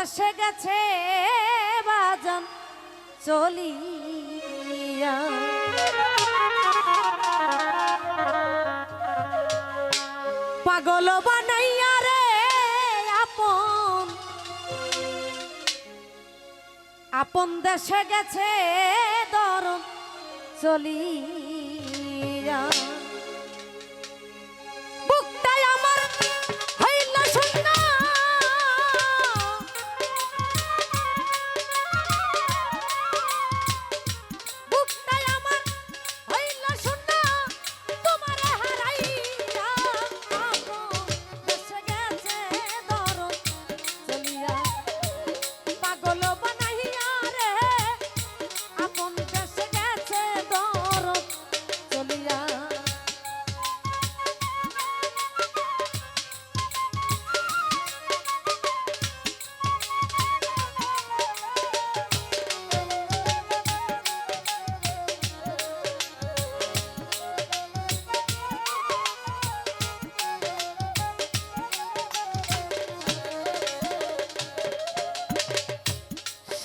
দেশে গেছে বাজন চলিয়া। পাগল বানাইয়া রে আপন। আপন দেশে গেছে দরম চলিয়া।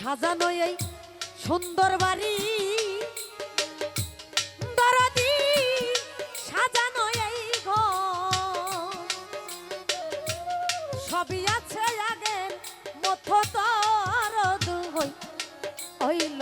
সাজানো এই সুন্দর বাড়ি। দরদি সাজানো ঘর আছে আগে মথ হইল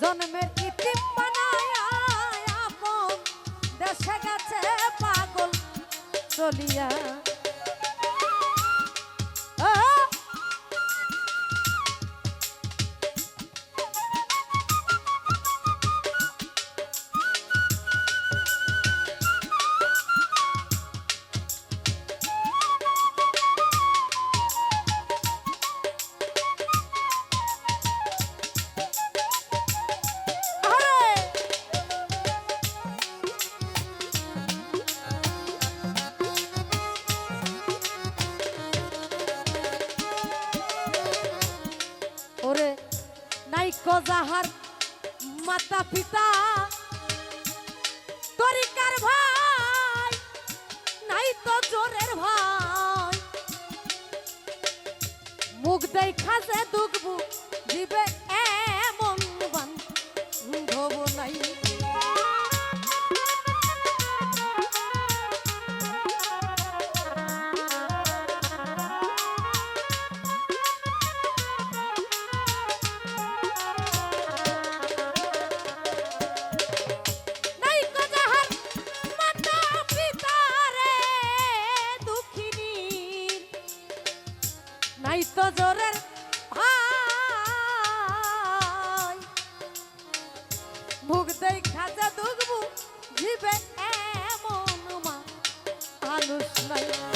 জন্মের ইতিম বানায়া দেশে গেছে পাগল চলিয়া যাহার মাতা পিতা। তরিকার ভাই নাই তো জোরের ভাই। মুখ দেখা যে মুখ দেই খাজা দুগবু জীবে এমন মা আলুস নাই।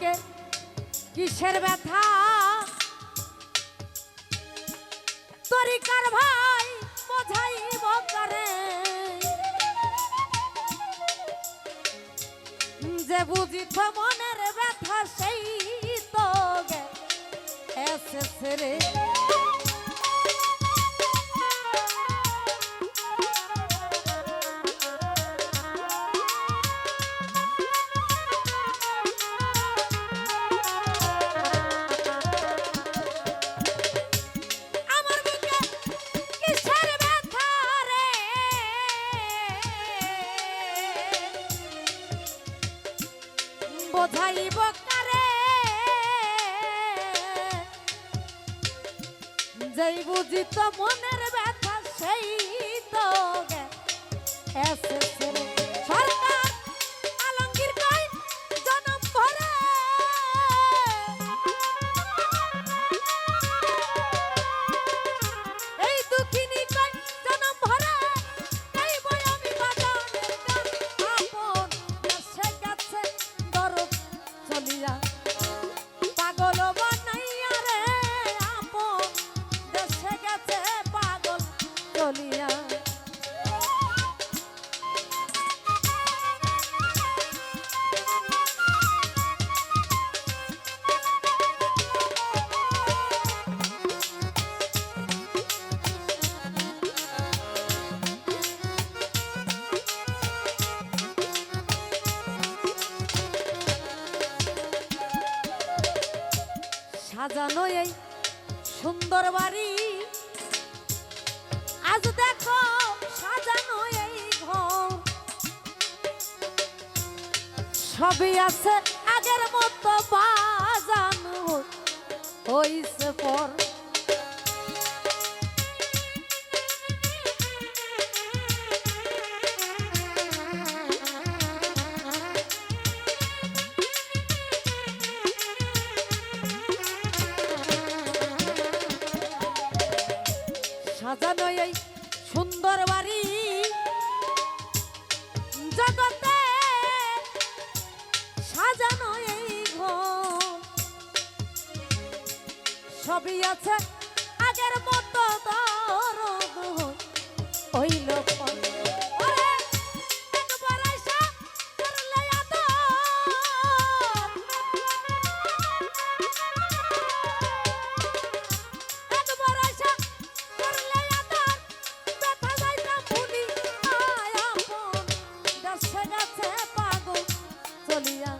বুকে কিসের ব্যথা? তরিকার ভাই বোঝাইব করে যে বুঝিত মনের ব্যথা সেই তো এসেছে রে। যেই বুঝি তো মনের ব্যথা সেই তো এসেছে সাজানো এই সুন্দর বাড়ি। আজ দেখো সাজানো এই ঘর। সবই আছে আগের মতো বাজানো। হইছে পর সাজানো এই সুন্দর বাড়ি। জগতে সাজানো এই ঘর। সবই আছে আগের মতো ধরো pagar, cê é pago. Solia.